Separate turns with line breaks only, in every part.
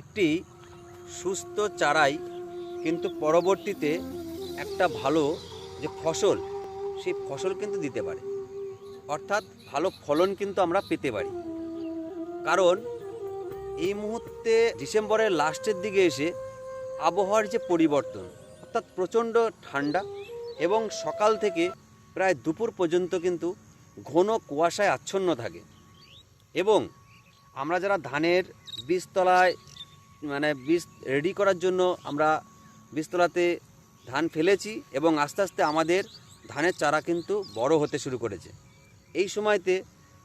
একটি সুস্থ চারাই কিন্তু পরবর্তীতে একটা ভালো যে ফসল, সেই ফসল কিন্তু দিতে পারে। অর্থাৎ ভালো ফলন কিন্তু আমরা পেতে পারি। কারণ এই মুহূর্তে ডিসেম্বরের লাস্টের দিকে এসে আবহাওয়ার যে পরিবর্তন, অর্থাৎ প্রচণ্ড ঠান্ডা এবং সকাল থেকে প্রায় দুপুর পর্যন্ত কিন্তু ঘন কুয়াশায় আচ্ছন্ন থাকে। এবং আমরা যারা ধানের বীজতলায় মানে বীজ রেডি করার জন্য আমরা বীজতলাতে ধান ফেলেছি এবং আস্তে আস্তে আমাদের ধানের চারা কিন্তু বড় হতে শুরু করেছে। এই সময়তে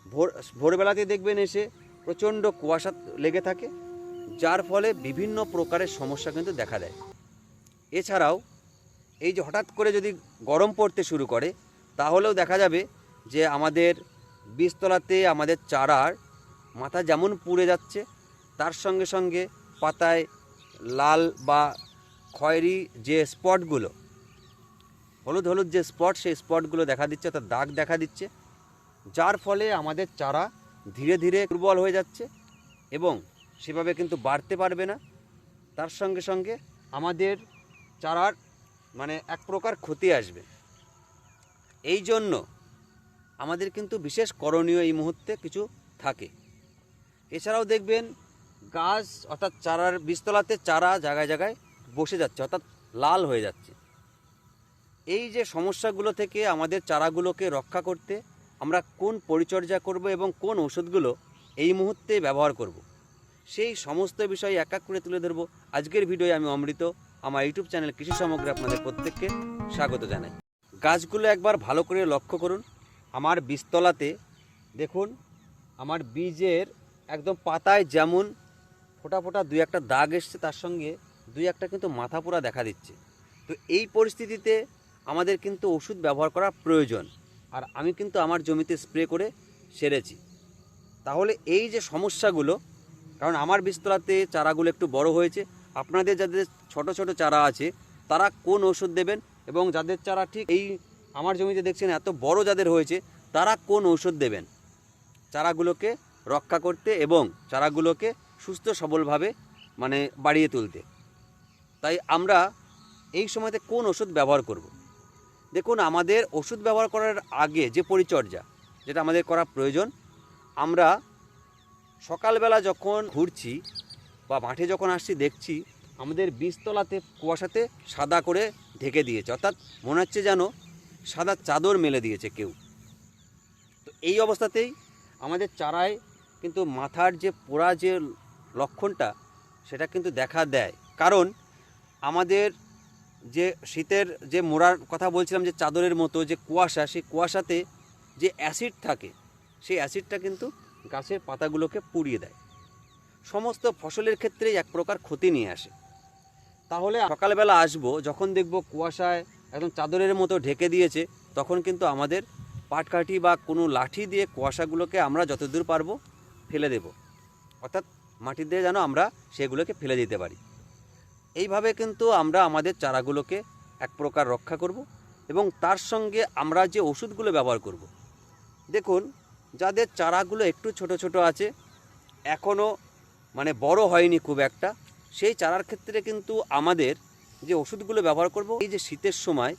ভোর, ভোরবেলাতে দেখবেন এসে প্রচণ্ড কুয়াশা লেগে থাকে, যার ফলে বিভিন্ন প্রকারের সমস্যা কিন্তু দেখা দেয়। এছাড়াও এই যে হঠাৎ করে যদি গরম পড়তে শুরু করে, তাহলেও দেখা যাবে যে আমাদের বীজতলাতে আমাদের চারার মাথা যেমন পুড়ে যাচ্ছে, তার সঙ্গে সঙ্গে পাতায় লাল বা খয়েরি যে স্পটগুলো, হলুদ হলুদ যে স্পট, সেই স্পটগুলো দেখা দিচ্ছে তার দাগ দেখা দিচ্ছে, যার ফলে আমাদের চারা ধীরে ধীরে দুর্বল হয়ে যাচ্ছে এবং সেভাবে কিন্তু বাড়তে পারবে না। তার সঙ্গে সঙ্গে আমাদের চারার মানে এক প্রকার ক্ষতি আসবে। এই জন্য আমাদের কিন্তু বিশেষ করণীয় এই মুহূর্তে কিছু থাকে। এছাড়াও দেখবেন গাছ, অর্থাৎ চারার বীজতলাতে চারা জায়গায় জায়গায় বসে যাচ্ছে, অর্থাৎ লাল হয়ে যাচ্ছে এই যে সমস্যাগুলো থেকে আমাদের চারাগুলোকে রক্ষা করতে আমরা কোন পরিচর্যা করব এবং কোন ওষুধগুলো এই মুহূর্তে ব্যবহার করব। সেই সমস্ত বিষয় এক এক করে তুলে ধরবো আজকের ভিডিওয়ে আমি অমৃত, আমার ইউটিউব চ্যানেল কৃষি সামগ্রী আপনাদের প্রত্যেককে স্বাগত জানাই গাছগুলো একবার ভালো করে লক্ষ্য করুন, আমার বীজতলাতে দেখুন, আমার বীজের একদম পাতায় যেমন ফোটা ফোটা দুই একটা দাগ এসছে তার সঙ্গে, দুই একটা কিন্তু মাথা পোড়া দেখা দিচ্ছে। তো এই পরিস্থিতিতে আমাদের কিন্তু ওষুধ ব্যবহার করা প্রয়োজন। আর আমি কিন্তু আমার জমিতে স্প্রে করে সেরেছি। তাহলে এই যে সমস্যাগুলো, কারণ আমার বিস্তলাতে চারাগুলো একটু বড় হয়েছে, আপনাদের যাদের ছোট ছোট চারা আছে, তারা কোন ওষুধ দেবেন এবং যাদের চারা ঠিক এই আমার জমিতে দেখছেন এত বড় যাদের হয়েছে, তারা কোন ওষুধ দেবেন? চারাগুলোকে রক্ষা করতে এবং চারাগুলোকে সুস্থ, সবলভাবে মানে বাড়িয়ে তুলতে। তাই আমরা এই সময়তে কোন ওষুধ ব্যবহার করব। দেখুন, আমাদের ওষুধ ব্যবহার করার আগে যে পরিচর্যা, যেটা আমাদের করা প্রয়োজন, আমরা সকালবেলা যখন ঘুরছি বা মাঠে যখন আসছি, দেখছি আমাদের বীজতলাতে, কুয়াশাতে সাদা করে ঢেকে দিয়েছে। অর্থাৎ মনে হচ্ছে যেন সাদা চাদর মেলে দিয়েছে কেউ। তো এই অবস্থাতেই আমাদের চারায় কিন্তু মাথার যে পোড়া যে লক্ষণটা সেটা কিন্তু দেখা দেয়। কারণ আমাদের যে শীতের যে মোড়ার কথা বলছিলাম যে চাদরের মতো যে কুয়াশা, সেই কুয়াশাতে যে অ্যাসিড থাকে, সেই অ্যাসিডটা কিন্তু গাছের পাতাগুলোকে পুড়িয়ে দেয়। সমস্ত ফসলের ক্ষেত্রেই এক প্রকার ক্ষতি নিয়ে আসে। তাহলে সকালবেলা আসব, যখন দেখব কুয়াশায় একদম চাদরের মতো ঢেকে দিয়েছে, তখন কিন্তু আমাদের পাটকাঠি বা কোনো লাঠি দিয়ে কুয়াশাগুলোকে আমরা যতদূর পারব ফেলে দেব। অর্থাৎ মাটি দিয়ে যেন আমরা সেগুলোকে ফেলে দিতে পারি। এইভাবে কিন্তু আমরা আমাদের চারাগুলোকে এক প্রকার রক্ষা করব এবং তার সঙ্গে আমরা যে ওষুধগুলো ব্যবহার করব। দেখুন, যাদের চারাগুলো একটু ছোট ছোট আছে এখনও মানে বড় হয়নি খুব একটা, সেই চারার ক্ষেত্রে কিন্তু আমাদের যে ওষুধগুলো ব্যবহার করব, এই যে শীতের সময়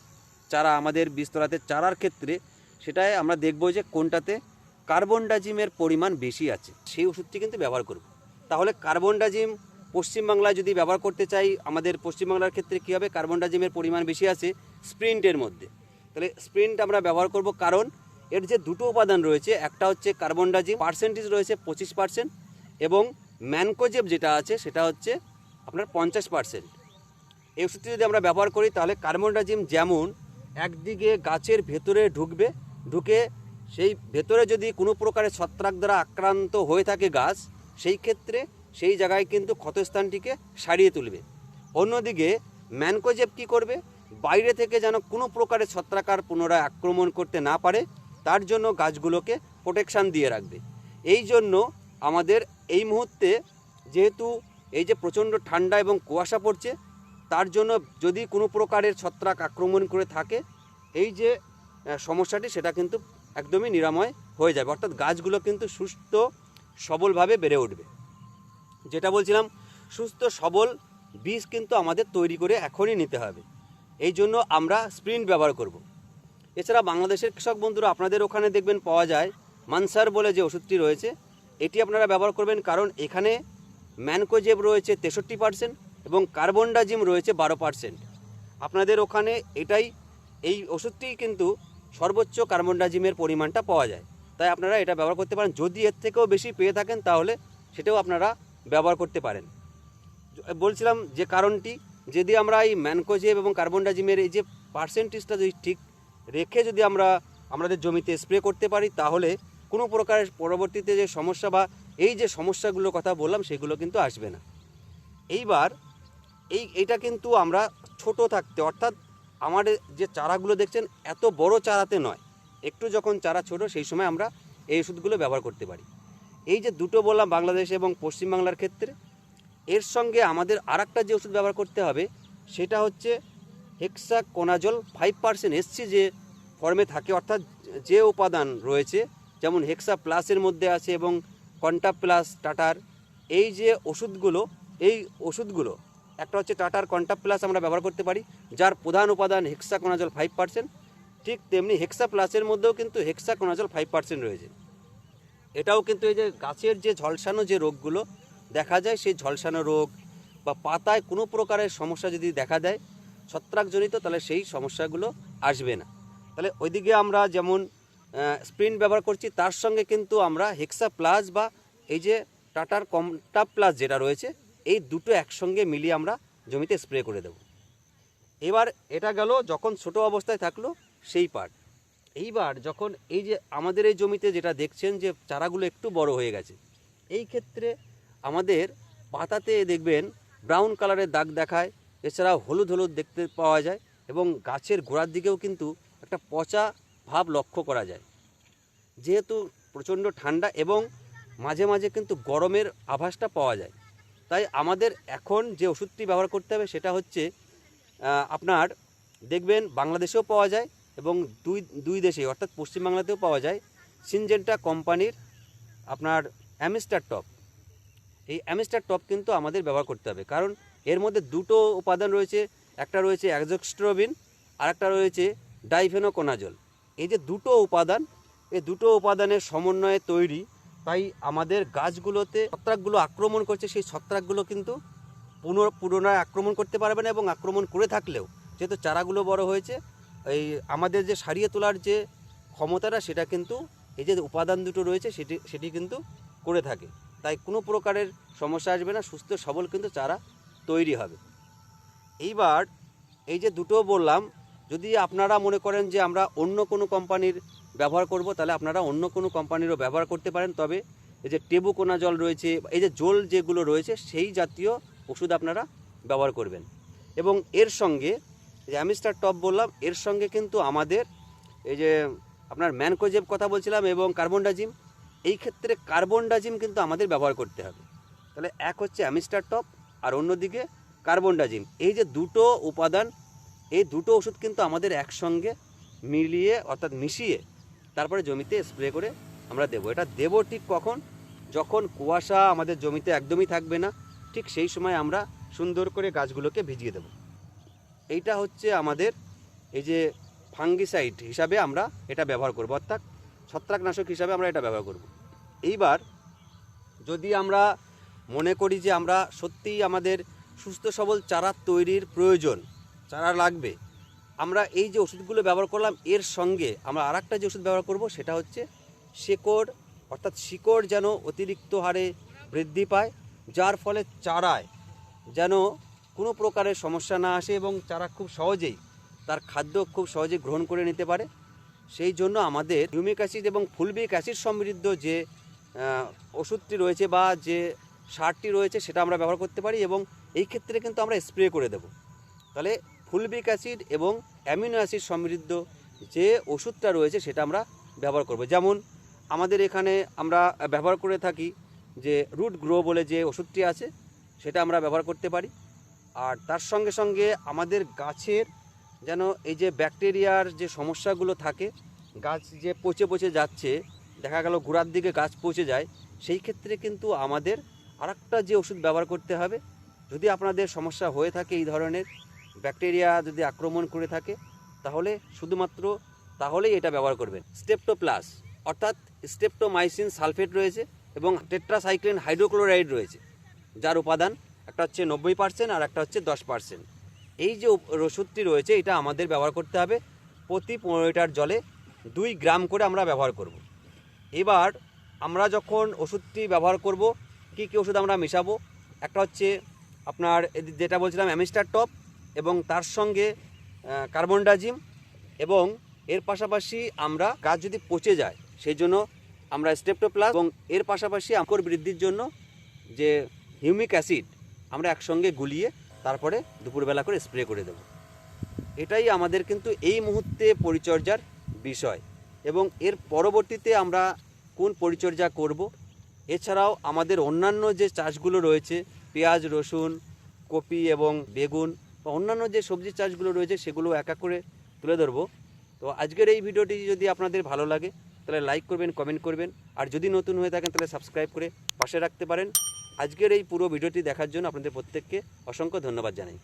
চারা আমাদের বীজতলাতে চারার ক্ষেত্রে সেটাই আমরা দেখব যে কোনটাতে কার্বন ডাজিমের পরিমাণ বেশি আছে। সেই ওষুধটি কিন্তু ব্যবহার করব। তাহলে কার্বন ডাজিম পশ্চিমবাংলায় যদি ব্যবহার করতে চাই, আমাদের পশ্চিমবাংলার ক্ষেত্রে কী হবে কার্বন ডাজিমের পরিমাণ বেশি আছে? স্প্রিন্টের মধ্যে। তাহলে স্প্রিন্ট আমরা ব্যবহার করব কারণ এর যে দুটো উপাদান রয়েছে, একটা হচ্ছে কার্বন ডাজিম পার্সেন্টেজ রয়েছে পঁচিশ পার্সেন্ট এবং ম্যানকোজেব যেটা আছে সেটা হচ্ছে আপনার পঞ্চাশ পার্সেন্ট এই ওষুধটি যদি আমরা ব্যবহার করি, তাহলে কার্বন ডাজিম যেমন একদিকে গাছের ভেতরে ঢুকবে, ঢুকে সেই ভেতরে যদি কোনো প্রকারের ছত্রাক দ্বারা আক্রান্ত হয়ে থাকে গাছ সেই ক্ষেত্রে সেই জায়গায় কিন্তু ক্ষতস্থানটিকে সারিয়ে তুলবে। অন্যদিকে ম্যানকোজেব কী করবে? বাইরে থেকে যেন কোনো প্রকারের ছত্রাকার পুনরায় আক্রমণ করতে না পারে, তার জন্য গাছগুলোকে প্রোটেকশান দিয়ে রাখবে। এই জন্য আমাদের এই মুহূর্তে যেহেতু এই যে প্রচণ্ড ঠান্ডা এবং কুয়াশা পড়ছে, তার জন্য যদি কোনো প্রকারের ছত্রাক আক্রমণ করে থাকে, এই যে সমস্যাটি সেটা কিন্তু একদমই নিরাময় হয়ে যাবে। অর্থাৎ গাছগুলো কিন্তু সুস্থ সবলভাবে বেড়ে উঠবে। যেটা বলছিলাম, সুস্থ, সবল বীজ কিন্তু আমাদের তৈরি করে এখনই নিতে হবে। এই জন্য আমরা স্প্রিন্ট ব্যবহার করব। এছাড়া বাংলাদেশের কৃষক বন্ধুরা আপনাদের ওখানে দেখবেন পাওয়া যায় মানসার বলে যে ওষুধটি রয়েছে, এটি আপনারা ব্যবহার করবেন কারণ এখানে ম্যানকোজেব রয়েছে তেষট্টি পার্সেন্ট এবং কার্বনডাজিম রয়েছে বারো পার্সেন্ট। আপনাদের ওখানে এটাই, এই ওষুধটি কিন্তু সর্বোচ্চ কার্বনডাজিমের পরিমাণটা পাওয়া যায়। তাই আপনারা এটা ব্যবহার করতে পারেন। যদি এর থেকেও বেশি পেয়ে থাকেন, তাহলে সেটাও আপনারা ব্যবহার করতে পারেন। বলছিলাম যে কারণটি, যদি আমরা এই ম্যানকোজেব এবং কার্বনডাজিমের এই যে পার্সেন্টেজটা যদি ঠিক রেখে যদি আমরা আমাদের জমিতে স্প্রে করতে পারি, তাহলে কোনো প্রকারের পরবর্তীতে যে সমস্যা বা এই যে সমস্যাগুলোর কথা বললাম, সেগুলো কিন্তু আসবে না। এইবার এই এটা কিন্তু আমরা ছোট থাকতে, অর্থাৎ আমাদের যে চারাগুলো দেখছেন, এত বড় চারাতে নয়। একটু যখন চারা ছোট, সেই সময় আমরা এই ওষুধগুলো ব্যবহার করতে পারি। এই যে দুটো বললাম বাংলাদেশ এবং পশ্চিমবাংলার ক্ষেত্রে, এর সঙ্গে আমাদের আর যে ওষুধ ব্যবহার করতে হবে, সেটা হচ্ছে হেক্সা কোনাজল ফাইভ পার্সেন্ট এসছে যে ফর্মে থাকে, অর্থাৎ যে উপাদান রয়েছে, যেমন হেক্সা প্লাসের মধ্যে আছে এবং কন্টা প্লাস টাটার এই যে ওষুধগুলো, এই ওষুধগুলো, একটা হচ্ছে টাটার কন্টা প্লাস আমরা ব্যবহার করতে পারি, যার প্রধান উপাদান হেক্সা কোনাজল ফাইভ পার্সেন্ট ঠিক তেমনি হেক্সা প্লাসের মধ্যেও কিন্তু হেক্সা কোনাজল ফাইভ পার্সেন্ট রয়েছে। এটাও কিন্তু এই যে গাছের যে ঝলসানো যে রোগগুলো দেখা যায়, সেই ঝলসানো রোগ বা পাতায় কোনো প্রকারের সমস্যা যদি দেখা দেয়, ছত্রাকজনিত, তাহলে সেই সমস্যাগুলো আসবে না। তাহলে ওইদিকে আমরা যেমন স্প্রিন্ট ব্যবহার করছি, তার সঙ্গে কিন্তু আমরা হেক্সা প্লাস বা এই যে টাটার কমটা প্লাস যেটা রয়েছে, এই দুটো একসঙ্গে মিলিয়ে আমরা জমিতে স্প্রে করে দেব। এবার এটা গেল, যখন ছোট অবস্থায় থাকল সেই পার্ট এইবার যখন এই যে আমাদের এই জমিতে যেটা দেখছেন যে চারাগুলো একটু বড় হয়ে গেছে, এই ক্ষেত্রে আমাদের পাতাতে দেখবেন ব্রাউন কালারের দাগ দেখায়, এছাড়াও হলুদ হলুদ দেখতে পাওয়া যায় এবং গাছের গোড়ার দিকেও কিন্তু একটা পচা ভাব লক্ষ্য করা যায়। যেহেতু প্রচণ্ড ঠান্ডা এবং মাঝে মাঝে কিন্তু গরমের আভাসটা পাওয়া যায়, তাই আমাদের এখন যে ওষুধটি ব্যবহার করতে হবে সেটা হচ্ছে আপনার দেখবেন বাংলাদেশেও পাওয়া যায় এবং দুই দুই দেশে অর্থাৎ পশ্চিমবাংলাতেও পাওয়া যায়। সিনজেন্টা কোম্পানির আপনার অ্যামিস্টার টপ এই অ্যামিস্টার টপ কিন্তু আমাদের ব্যবহার করতে হবে। কারণ এর মধ্যে দুটো উপাদান রয়েছে, একটা রয়েছে অ্যাক্সোস্ট্রোবিন আর একটা রয়েছে ডাইফেনোকোনাজল এই যে দুটো উপাদান, এই দুটো উপাদানের সমন্বয়ে তৈরি, তাই আমাদের গাছগুলোতে ছত্রাকগুলো আক্রমণ করছে। সেই ছত্রাকগুলো কিন্তু পুনর, পুনরায় আক্রমণ করতে পারবে না এবং আক্রমণ করে থাকলেও, যেহেতু চারাগুলো বড় হয়েছে এই আমাদের যে সারিয়ে তোলার যে ক্ষমতাটা, সেটা কিন্তু এই যে উপাদান দুটো রয়েছে, সেটি সেটি কিন্তু করে থাকে। তাই কোনো প্রকারের সমস্যা আসবে না, সুস্থ সবল কিন্তু চারা তৈরি হবে। এইবার এই যে দুটো বললাম, যদি আপনারা মনে করেন যে আমরা অন্য কোনো কোম্পানির ব্যবহার করব, তাহলে আপনারা অন্য কোনো কোম্পানিরও ব্যবহার করতে পারেন। তবে এই যে টেবুকোনা জল রয়েছে, এই যে জল যেগুলো রয়েছে, সেই জাতীয় ওষুধ আপনারা ব্যবহার করবেন। এবং এর সঙ্গে যে অ্যামিস্টার টপ বললাম, এর সঙ্গে কিন্তু আমাদের এই যে আপনার ম্যানকোজেব কথা বলছিলাম এবং কার্বন কার্বনডাজিম এই ক্ষেত্রে কার্বন কার্বনডাজিম কিন্তু আমাদের ব্যবহার করতে হবে। তাহলে এক হচ্ছে অ্যামিস্টার টপ আর অন্যদিকে কার্বন কার্বনডাজিম এই যে দুটো উপাদান, এই দুটো ওষুধ কিন্তু আমাদের একসঙ্গে মিলিয়ে অর্থাৎ মিশিয়ে তারপরে জমিতে স্প্রে করে আমরা দেবো। এটা দেবো ঠিক কখন? যখন কুয়াশা আমাদের জমিতে একদমই থাকবে না, ঠিক সেই সময় আমরা সুন্দর করে গাছগুলোকে ভিজিয়ে দেবো। এইটা হচ্ছে আমাদের এই যে ফাঙ্গিসাইড হিসাবে আমরা এটা ব্যবহার করব, অর্থাৎ ছত্রাকনাশক হিসাবে আমরা এটা ব্যবহার করব। এইবার যদি আমরা মনে করি যে আমরা সত্যিই আমাদের সুস্থ সবল চারা তৈরির প্রয়োজন, চারা লাগবে, আমরা এই যে ওষুধগুলো ব্যবহার করলাম, এর সঙ্গে আমরা আর যে ওষুধ ব্যবহার করব, সেটা হচ্ছে শেকড়, অর্থাৎ শিকড় যেন অতিরিক্ত হারে বৃদ্ধি পায়, যার ফলে চারায় যেন কোনো প্রকারের সমস্যা না আসে এবং চারা খুব সহজেই তার খাদ্য খুব সহজেই গ্রহণ করে নিতে পারে। সেই জন্য আমাদের হিউমিক অ্যাসিড এবং ফুলবিক অ্যাসিড সমৃদ্ধ যে ওষুধটি রয়েছে বা যে সারটি রয়েছে সেটা আমরা ব্যবহার করতে পারি এবং এই ক্ষেত্রে কিন্তু আমরা স্প্রে করে দেব। তাহলে ফুলবিক অ্যাসিড এবং অ্যামিনো অ্যাসিড সমৃদ্ধ যে ওষুধটা রয়েছে সেটা আমরা ব্যবহার করব। যেমন আমাদের এখানে আমরা ব্যবহার করে থাকি যে রুট গ্রো বলে যে ওষুধটি আছে, সেটা আমরা ব্যবহার করতে পারি। আর তার সঙ্গে সঙ্গে আমাদের গাছের যেন এই যে ব্যাকটেরিয়ার যে সমস্যাগুলো থাকে, গাছ যে পচে পচে যাচ্ছে, দেখা গেল গোড়ার দিকে গাছ পচে যায়, সেই ক্ষেত্রে কিন্তু আমাদের আরেকটা যে ওষুধ ব্যবহার করতে হবে। যদি আপনাদের সমস্যা হয়ে থাকে এই ধরনের, ব্যাকটেরিয়া যদি আক্রমণ করে থাকে, তাহলে শুধুমাত্র তাহলেই এটা ব্যবহার করবেন। স্টেপটো প্লাস অর্থাৎ স্টেপটোমাইসিন সালফেট রয়েছে এবং টেট্রাসাইক্লিন হাইড্রোক্লোরাইড রয়েছে, যার উপাদান একটা হচ্ছে নব্বই পার্সেন্ট আর একটা হচ্ছে দশ পার্সেন্ট এই যে ওষুধটি রয়েছে, এটা আমাদের ব্যবহার করতে হবে। প্রতি পনেরো লিটার জলে দুই গ্রাম করে আমরা ব্যবহার করব। এবার আমরা যখন ওষুধটি ব্যবহার করব, কি কি ওষুধ আমরা মেশাবো? একটা হচ্ছে আপনার যেটা বলছিলাম, অ্যামিস্টার টপ এবং তার সঙ্গে কার্বন ডাজিম এবং এর পাশাপাশি আমরা গাছ যদি পচে যায়, সেই জন্য আমরা স্টেপটোপ্লাস এবং এর পাশাপাশি আঙ্কুর বৃদ্ধির জন্য যে হিউমিক অ্যাসিড আমরা একসঙ্গে গুলিয়ে তারপরে দুপুরবেলা করে স্প্রে করে দেব। এটাই আমাদের কিন্তু এই মুহূর্তে পরিচর্যার বিষয় এবং এর পরবর্তীতে আমরা কোন পরিচর্যা করব। এছাড়াও আমাদের অন্যান্য যে চাষগুলো রয়েছে, পেঁয়াজ, রসুন, কপি এবং বেগুন বা অন্যান্য যে সবজি চাষগুলো রয়েছে সেগুলো এক এক করে তুলে ধরবো। তো আজকের এই ভিডিওটি যদি আপনাদের ভালো লাগে, তাহলে লাইক করবেন কমেন্ট করবেন। আর যদি নতুন হয়ে থাকেন, তাহলে সাবস্ক্রাইব করে পাশে রাখতে পারেন। আজকের এই পুরো ভিডিওটি দেখার জন্য আপনাদের প্রত্যেককে অসংখ্য ধন্যবাদ জানাই।